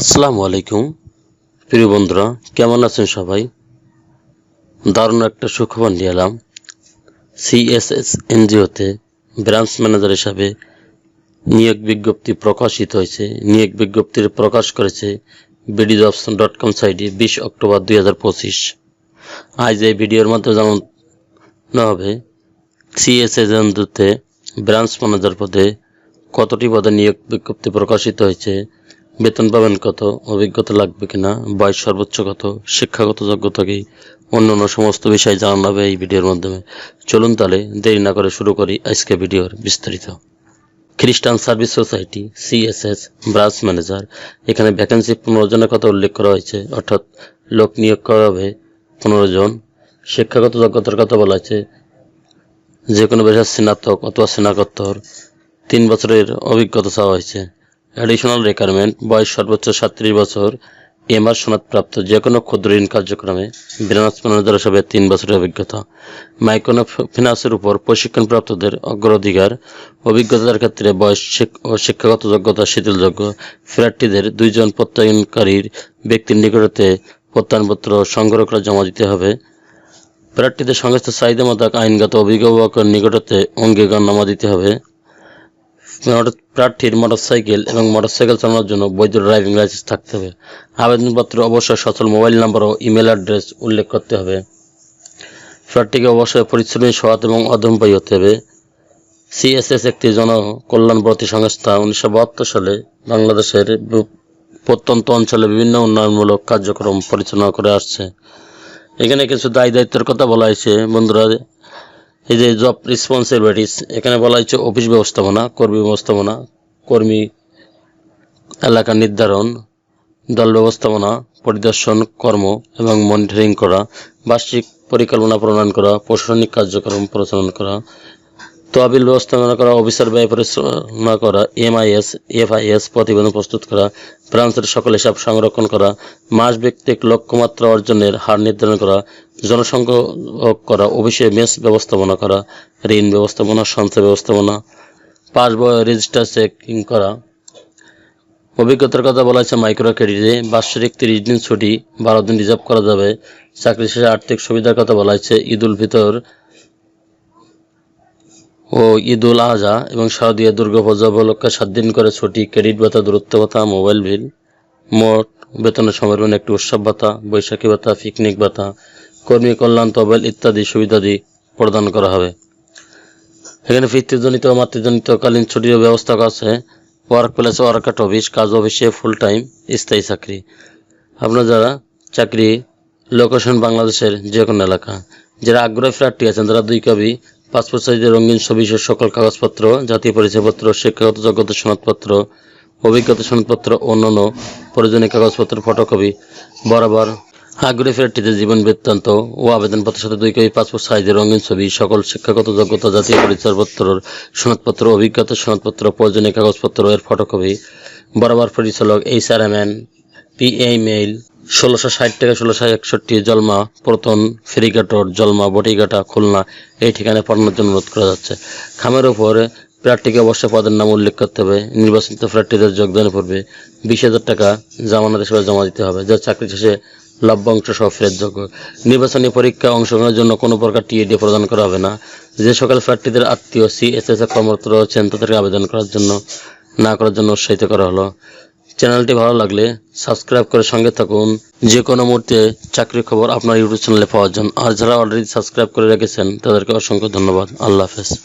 আসসালামু আলাইকুম। প্রিয় বন্ধুরা, কেমন আছেন সবাই? দারুণ একটা সুখবর নিয়ে এলাম। সিএসএস এনজিওতে ব্রাঞ্চ ম্যানেজার হিসাবে নিয়োগ বিজ্ঞপ্তি প্রকাশিত হয়েছে। নিয়োগ বিজ্ঞপ্তির প্রকাশ করেছে বিডি অপশন ডট কম সাইটে বিশ অক্টোবর দুই হাজার পঁচিশ। আজ এই ভিডিওর মাধ্যমে জানানো হবে, সিএসএস এনজিওতে ব্রাঞ্চ ম্যানেজার পদে কতটি পদে নিয়োগ বিজ্ঞপ্তি প্রকাশিত হয়েছে বেতন পাবেন কত, অভিজ্ঞতা লাগবে কিনা, বয়স সর্বোচ্চ কত, শিক্ষাগত যোগ্যতা কি, অন্যান্য সমস্ত বিষয় জানানো হবে এই ভিডিওর মাধ্যমে। চলুন তাহলে দেরি না করে শুরু করি আজকে ভিডিওর বিস্তারিত। Christian service society, CSS, branch manager. এখানে ভ্যাকেন্সি পনেরো জনের কথা উল্লেখ করা হয়েছে, অর্থাৎ লোক নিয়োগ করা হবে পনেরো জন। শিক্ষাগত যোগ্যতার কথা বলা হয়েছে যে কোনো পেশার স্নাতক অথবা স্নাতকোত্তর। তিন বছরের অভিজ্ঞতা চাওয়া হয়েছে। অ্যাডিশনাল রিকোয়ারমেন্ট বয়স সর্বোচ্চ সাতত্রিশ বছর এমআর সনদপ্রাপ্ত যে কোনো ক্ষুদ্র ঋণ কার্যক্রমে ব্রাঞ্চ ম্যানেজার হিসাবে তিন বছরের অভিজ্ঞতা। মাইক্রো ফিনান্সের উপর প্রশিক্ষণপ্রাপ্তদের অগ্রাধিকার, অভিজ্ঞতার ক্ষেত্রে বয়স ও শিক্ষাগত যোগ্যতা, শিথিলযোগ্য প্রার্থীদের দুইজন প্রত্যয়নকারীর ব্যক্তির নিকটতে প্রত্যয়নপত্র সংগ্রহ করে জমা দিতে হবে। প্রার্থীদের সংস্থা চাহিদা মোতাবেক আইনগত অভিভাবকের নিকটতে অঙ্গীকারনামা দিতে হবে। প্রার্থীর মোটরসাইকেল এবং মোটরসাইকেল চালানোর জন্য বৈধ ড্রাইভিং লাইসেন্স থাকতে হবে। আবেদনপত্র অবশ্যই সচল মোবাইল নাম্বার ও ইমেল অ্যাড্রেস উল্লেখ করতে হবে। প্রার্থীকে অবশ্যই পরিশ্রমী সৎ এবং অদম্পায়ী হতে হবে। সিএসএস একটি জনকল্যাণবর্তী সংস্থা উনিশশো বাহাত্তর সালে বাংলাদেশের প্রত্যন্ত অঞ্চলে বিভিন্ন উন্নয়নমূলক কার্যক্রম পরিচালনা করে আসছে। এখানে কিছু দায়ী দায়িত্বের কথা বলা হয়েছে। বন্ধুরা এই যে জব রেসপন্সিবিলিটিস এখানে বলা হয়েছে অফিস ব্যবস্থাপনা, কর্মী ব্যবস্থাপনা, কর্মী এলাকা নির্ধারণ, দল ব্যবস্থাপনা, পরিদর্শন, কর্ম এবং মনিটরিং করা, বার্ষিক পরিকল্পনা প্রণয়ন করা, প্রশাসনিক কার্যক্রম পরিচালনা করা তহবিল ব্যবস্থাপনা করা, অফিসার ব্যয় পরিচালনা করা, এমআইএস, এফআইএস প্রতিবেদন প্রস্তুত করা, ব্রাঞ্চের সকল হিসাব সংরক্ষণ করা মাস ভিত্তিক লক্ষ্যমাত্রা অর্জনের হার নির্ধারণ করা জনসংখ্যক করা, অফিসে মেস ব্যবস্থাপনা করা, ঋণ ব্যবস্থাপনা, সঞ্চয় ব্যবস্থাপনা পাস বই রেজিস্টার চেকিং করা। অভিজ্ঞতার কথা বলা হয়েছে, মাইক্রো ক্রেডিটে বাৎসরিক তিরিশ দিন ছুটি, বারো দিন রিজার্ভ করা যাবে। চাকরি শেষে আর্থিক সুবিধার কথা বলা হয়েছে ঈদ উল ফিতর ও ঈদ উল আজহা এবং শারদীয় দুর্গাপূজা উপলক্ষে সাত দিন করে ছুটি, ক্রেডিট ভাতা, দূরত্ব ভাতা, মোবাইল বিল, মোট বেতনের সমর্পণ একটি উৎসব ভাতা, বৈশাখী ভাতা, পিকনিক ভাতা, কর্মী কল্যাণ, তহবিল ইত্যাদি সুবিধাদি প্রদান করা হবে। এখানে পিতৃজনিত ও মাতৃজনিতকালীন ছুটির ব্যবস্থা আছে। Work place work at office কাজ অফিসে ফুল টাইম স্থায়ী চাকরি। আপনার যারা চাকরি লোকেশন বাংলাদেশের যে কোনো এলাকা, যারা আগ্রহী প্রার্থী আছেন, তারা দুই কপি পাসপোর্ট সাইজের রঙিন ছবি সহ সকল কাগজপত্র, জাতীয় পরিচয়পত্র, শিক্ষাগত যোগ্যতা সনদপত্র, অভিজ্ঞতা সনদপত্র অন্যান্য প্রয়োজনীয় কাগজপত্র, ফটোকপি বরাবর আগ্রহী প্রার্থীদের জীবন বৃত্তান্ত ও আবেদনপত্রের সাথে দুই কপি পাসপোর্ট সাইজের রঙিন ছবি, সকল শিক্ষাগত যোগ্যতা, জাতীয় পরিচয়পত্র সনদপত্র, অভিজ্ঞতা সনদপত্র, প্রয়োজনীয় কাগজপত্র, এর ফটোকপি বরাবর পরিচালক H R M N PA mail ষোলোশো ষাট থেকে ষোলোশো একষট্টি জলমা প্রতন ফেরিঘাটর জলমা, বটিঘাটা, খুলনা, এই ঠিকানায় পাঠানোর জন্য অনুরোধ করা যাচ্ছে। খামের উপরে প্রার্থীকে অবশ্যই পদের নাম উল্লেখ করতে হবে। নির্বাচিত প্রার্থীদের যোগদানের পূর্বে বিশ হাজার টাকা জামানত হিসেবে জমা দিতে হবে, যা চাকরি শেষে লভ্যাংশ সহ ফেরতযোগ্য নির্বাচনী পরীক্ষা অংশগ্রহণের জন্য কোনো প্রকার টিএডি প্রদান করা হবে না। যে সকল প্রার্থীদের আত্মীয় সিএসএস কর্মরত রয়েছেন, তাদেরকে আবেদন করার জন্য, না করার জন্য উৎসাহিত করা হলো। চ্যানেলটি ভালো লাগলে সাবস্ক্রাইব করে সঙ্গে থাকুন। যে কোনো মুহূর্তে চাকরির খবর আপনার ইউটিউব চ্যানেলে পাওয়ার জন্য। আর যারা অলরেডি সাবস্ক্রাইব করে রেখেছেন, তাদেরকে অসংখ্য ধন্যবাদ। আল্লাহ হাফেজ।